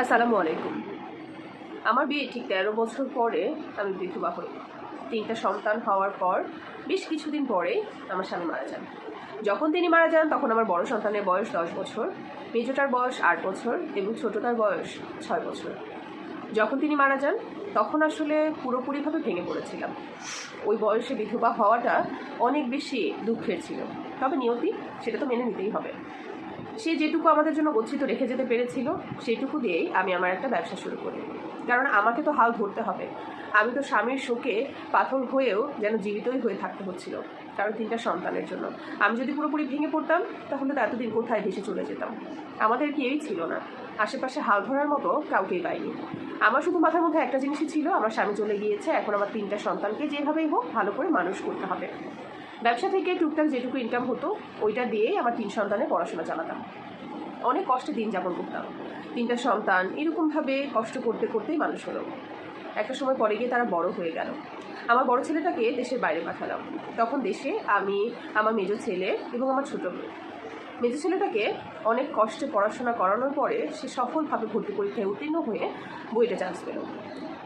আসসালামু আলাইকুম। আমার বিয়ে ঠিক তেরো বছর পরে আমি বিধবা হই। তিনটা সন্তান হওয়ার পর বেশ কিছুদিন পরে আমার স্বামী মারা যান। যখন তিনি মারা যান, তখন আমার বড় সন্তানের বয়স দশ বছর, মেজোটার বয়স আট বছর এবং ছোটটার বয়স ছয় বছর। যখন তিনি মারা যান, তখন আসলে পুরোপুরিভাবে ভেঙে পড়েছিলাম। ওই বয়সে বিধবা হওয়াটা অনেক বেশি দুঃখের ছিল। তবে নিয়তি, সেটা তো মেনে নিতেই হবে। সে যেটুকু আমাদের জন্য গচ্ছিত রেখে যেতে পেরেছিল, সেটুকু দিয়েই আমি আমার একটা ব্যবসা শুরু করি। কারণ আমাকে তো হাল ধরতে হবে। আমি তো স্বামীর শোকে পাথর হয়েও যেন জীবিতই হয়ে থাকতে হচ্ছিল কারণ তিনটা সন্তানের জন্য। আমি যদি পুরোপুরি ভেঙে পড়তাম, তাহলে তো এতদিন কোথায় ভেসে চলে যেতাম? আমাদের কেউই ছিল না। আশেপাশে হাল ধরার মতো কাউকেই পাইনি। আমার শুধু মাথার মধ্যে একটা জিনিসই ছিল, আমার স্বামী চলে গিয়েছে, এখন আমার তিনটা সন্তানকে যেভাবেই হোক ভালো করে মানুষ করতে হবে। ব্যবসা থেকে টুকটাক যেটুকু ইনকাম হতো, ওইটা দিয়েই আমার তিন সন্তানের পড়াশোনা চালাতাম। অনেক কষ্টে দিন যাপন করতাম। তিনটা সন্তান এরকমভাবে কষ্ট করতে করতেই মানুষ হলো। একটা সময় পরে গিয়ে তারা বড় হয়ে গেল। আমার বড় ছেলেটাকে দেশের বাইরে পাঠালাম। তখন দেশে আমি, আমার মেজো ছেলে এবং আমার ছোট মেয়ে। মেজো ছেলেটাকে অনেক কষ্টে পড়াশোনা করানোর পরে সে সফলভাবে ভর্তি পরীক্ষায় উত্তীর্ণ হয়ে বইটা চান্স পেল।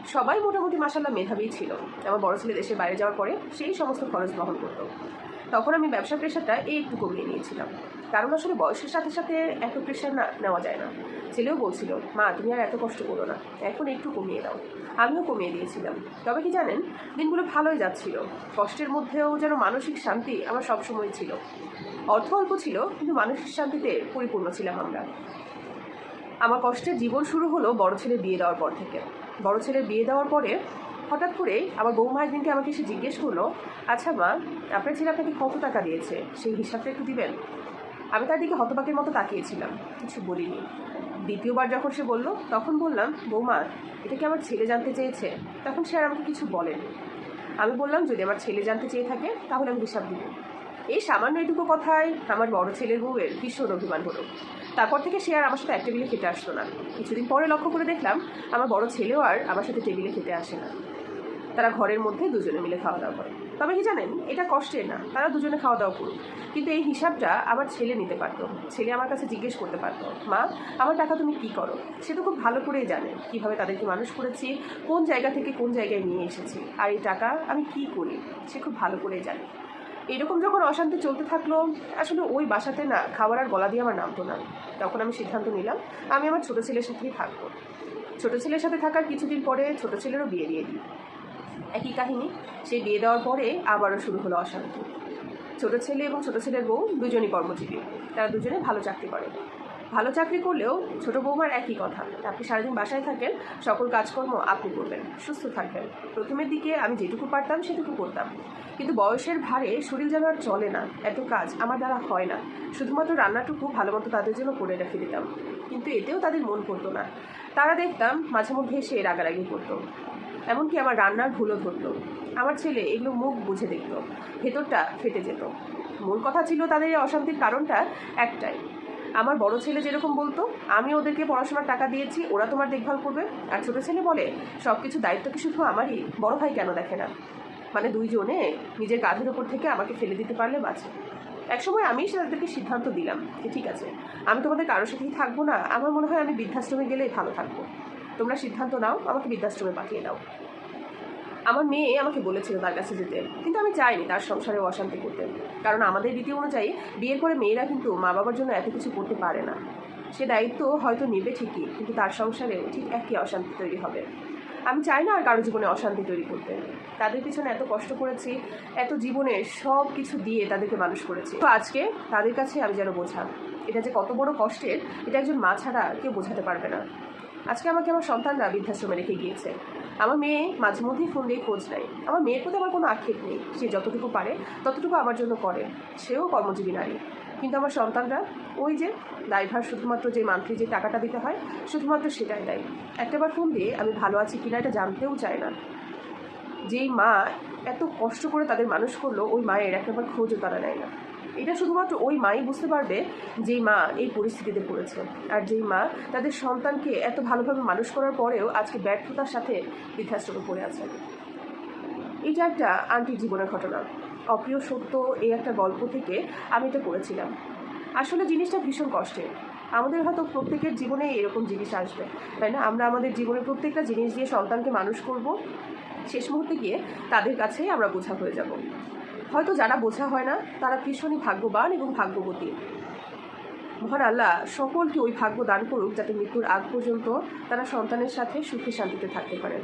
সবাই মোটামুটি মাসাল্লাহ মেধাবী ছিল। আমার বড় ছেলে দেশের বাইরে যাওয়ার পরে সেই সমস্ত খরচ বহন করতো। তখন আমি ব্যবসা প্রেশারটা এই একটু কমিয়ে নিয়েছিলাম। কারণ আসলে বয়সের সাথে সাথে এত প্রেশার না, নেওয়া যায় না। ছেলেও বলছিল, মা, তুমি আর এত কষ্ট করো না। এখন একটু কমিয়ে দাও। আমিও কমিয়ে দিয়েছিলাম। তবে কি জানেন, দিনগুলো ভালোই যাচ্ছিল। কষ্টের মধ্যেও যেন মানসিক শান্তি আমার সবসময় ছিল। অর্থ অল্প ছিল, কিন্তু মানসিক শান্তিতে পরিপূর্ণ ছিলাম আমরা। আমার কষ্টের জীবন শুরু হলো বড় ছেলে বিয়ে দেওয়ার পর থেকে। বড় ছেলের বিয়ে দেওয়ার পরে হঠাৎ করে আমার বৌমা একদিনকে আমাকে এসে জিজ্ঞেস করল আচ্ছা মা, আপনার ছেলে আপনাকে কত টাকা দিয়েছে? সেই হিসাবটা একটু দিবেন? আমি তার দিকে হতবাকের মতো তাকিয়েছিলাম, কিছু বলিনি। দ্বিতীয়বার যখন সে বলল, তখন বললাম, বৌমা, এটা কি আমার ছেলে জানতে চেয়েছে? তখন সে আর আমাকে কিছু বলেনি। আমি বললাম, যদি আমার ছেলে জানতে চেয়ে থাকে, তাহলে আমি হিসাব দিব। এই সামান্য এটুকু কথায় আমার বড় ছেলের বউয়ের ভীষণ অভিমান হলো। তারপর থেকে সে আর আমার সাথে এক টেবিলে খেতে আসতো না। কিছুদিন পরে লক্ষ্য করে দেখলাম, আমার বড় ছেলেও আর আমার সাথে টেবিলে খেতে আসে না। তারা ঘরের মধ্যে দুজনে মিলে খাওয়া দাওয়া করে। তবে কি জানেন, এটা কষ্টের না, তারা দুজনে খাওয়া দাওয়া করুক। কিন্তু এই হিসাবটা আমার ছেলে নিতে পারতো। ছেলে আমার কাছে জিজ্ঞেস করতে পারতো, মা, আমার টাকা তুমি কি করো? সে তো খুব ভালো করেই জানে কীভাবে তাদেরকে মানুষ করেছি, কোন জায়গা থেকে কোন জায়গায় নিয়ে এসেছি, আর এই টাকা আমি কি করি, সে খুব ভালো করেই জানে। এরকম যখন অশান্তি চলতে থাকল, আসলে ওই বাসাতে না খাবার আর গলা দিয়ে আমার নামতো না। তখন আমি সিদ্ধান্ত নিলাম, আমি আমার ছোটো ছেলের সাথেই থাকব। ছোটো ছেলের সাথে থাকার কিছুদিন পরে ছোটো ছেলেরও বিয়ে দিয়ে দিই। একই কাহিনী সে বিয়ে দেওয়ার পরে আবারও শুরু হলো অশান্তি। ছোটো ছেলে এবং ছোটো ছেলের বউ দুজনই কর্মজীবী, তারা দুজনে ভালো চাকরি করে। ভালো চাকরি করলেও ছোট বৌমার একই কথা। আপনি সারাদিন বাসায় থাকেন, সকল কাজকর্ম আপনি করবেন, সুস্থ থাকবেন। প্রথমের দিকে আমি যেটুকু পারতাম, সেটুকু করতাম। কিন্তু বয়সের ভারে শরীর যেন আর চলে না, এত কাজ আমার দ্বারা হয় না। শুধুমাত্র রান্নাটুকু ভালো মতো তাদের জন্য করে রেখে দিতাম। কিন্তু এতেও তাদের মন পড়তো না। তারা দেখতাম মাঝে মধ্যে এসে রাগারাগি করতো। এমনকি আমার রান্নার ভুলও ধরতো। আমার ছেলে এগুলো মুখ বুঝে দেখত। ভেতরটা ফেটে যেত। মূল কথা ছিল তাদের এই অশান্তির কারণটা একটাই। আমার বড় ছেলে যেরকম বলতো, আমি ওদেরকে পড়াশোনার টাকা দিয়েছি, ওরা তোমার দেখভাল করবে। আর ছোটো ছেলে বলে সব কিছু দায়িত্ব কি শুধু আমারই? বড় ভাই কেন দেখে না? মানে দুইজনে নিজের কাঁধের ওপর থেকে আমাকে ফেলে দিতে পারলে বাঁচে। একসময় আমি তাদেরকে সিদ্ধান্ত দিলাম যে ঠিক আছে, আমি তোমাদের কারোর সাথেই থাকব না, আমার মনে হয় আমি বৃদ্ধাশ্রমে গেলেই ভালো থাকব। তোমরা সিদ্ধান্ত নাও, আমাকে বৃদ্ধাশ্রমে পাঠিয়ে দাও। আমার মেয়ে আমাকে বলেছিল তার কাছে যেতে, কিন্তু আমি চাইনি তার সংসারে অশান্তি করতে। কারণ আমাদের রীতি অনুযায়ী বিয়ের পরে মেয়েরা কিন্তু মা বাবার জন্য এত কিছু করতে পারে না। সে দায়িত্ব হয়তো নেবে ঠিকই, কিন্তু তার সংসারেও ঠিক একই অশান্তি তৈরি হবে। আমি চাই না আর কারও জীবনে অশান্তি তৈরি করতে। তাদের পিছনে এত কষ্ট করেছি, এত জীবনে সব কিছু দিয়ে তাদেরকে মানুষ করেছি। তো আজকে তাদের কাছে আমি যেন বোঝা, এটা যে কত বড় কষ্টের, এটা একজন মা ছাড়া কেউ বোঝাতে পারবে না। আজকে আমাকে আমার সন্তানরা বৃদ্ধাশ্রমে রেখে গিয়েছে। আমার মেয়ে মাঝে মধ্যেই ফোন দিয়ে খোঁজ নেয়। আমার মেয়ের প্রতি আমার কোনো আক্ষেপ নেই। সে যতটুকু পারে, ততটুকু আমার জন্য করে। সেও কর্মজীবী নারী। কিন্তু আমার সন্তানরা ওই যে ড্রাইভার শুধুমাত্র যে মান্থলি যে টাকাটা দিতে হয়, শুধুমাত্র সেটাই দেয়। একটাবার ফোন দিয়ে আমি ভালো আছি কিনা এটা জানতেও চায় না। যেই মা এত কষ্ট করে তাদের মানুষ করল, ওই মায়ের একটাবার খোঁজও তারা নেয় না। এটা শুধুমাত্র ওই মাই বুঝতে পারবে যেই মা এই পরিস্থিতিতে পড়েছে। আর যেই মা তাদের সন্তানকে এত ভালোভাবে মানুষ করার পরেও আজকে ব্যর্থতার সাথে বৃদ্ধাশ্রমে পড়ে আছে। এটা একটা আন্টির জীবনের ঘটনা। অপ্রিয় সত্য, এই একটা গল্প থেকে আমি এটা করেছিলাম। আসলে জিনিসটা ভীষণ কষ্টের। আমাদের হয়তো প্রত্যেকের জীবনে এরকম জিনিস আসবে, তাই না? আমরা আমাদের জীবনে প্রত্যেকটা জিনিস দিয়ে সন্তানকে মানুষ করব। শেষ মুহূর্তে গিয়ে তাদের কাছেই আমরা বোঝা হয়ে যাব। হয়তো যারা বোঝা হয় না, তারা ভীষণই ভাগ্যবান এবং ভাগ্যবতী। মহান আল্লাহ, সকলকে ওই ভাগ্য দান করুক যাতে মৃত্যুর আগ পর্যন্ত তারা সন্তানের সাথে সুখে শান্তিতে থাকতে পারে